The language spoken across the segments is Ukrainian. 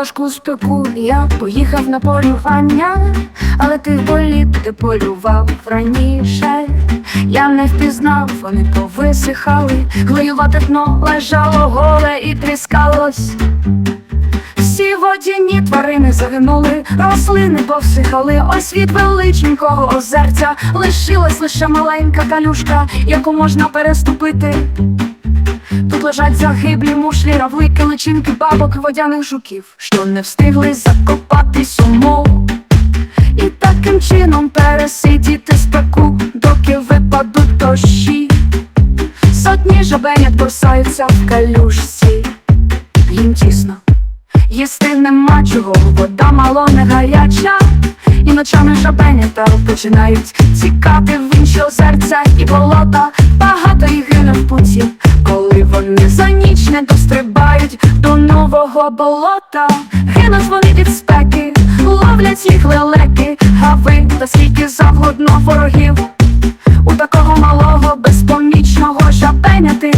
тяжку спеку, я поїхав на полювання, але ти боліт, ти полював раніше. Я не впізнав, вони повисихали, глиювате дно лежало голе і тріскалось. Всі водяні тварини загинули, рослини повсихали, ось від величенького озерця лишилась лише маленька калюшка, яку можна переступити. Тут лежать загиблі мушлі, равлики, личинки, бабок, водяних жуків, що не встигли закопатись у мову. І таким чином пересидіти спеку, доки випадуть дощі. Сотні жабенят бросаються в калюшці, їм тісно. Їсти нема чого, вода мало не гаряча, і ночами жабенята починають тікати в інші озерця і болота. Дострибають до нового болота. Гинуть вони від спеки, ловлять їх лелеки, гави та скільки завгодно ворогів. У такого малого безпомічного жабеняти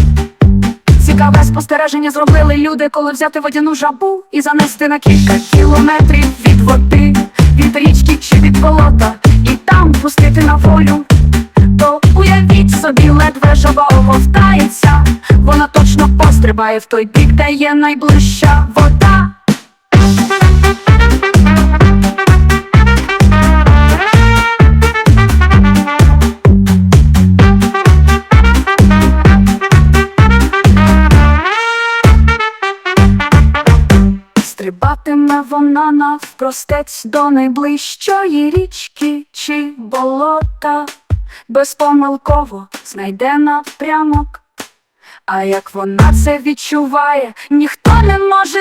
Цікаве спостереження зробили люди, коли взяти водяну жабу і занести на кілька кілометрів від води, від річки точно пострибає в той бік, де є найближча вода. Стрибатиме вона навпростець до найближчої річки чи болота, безпомилково знайде напрямок. А як вона це відчуває, ніхто не може.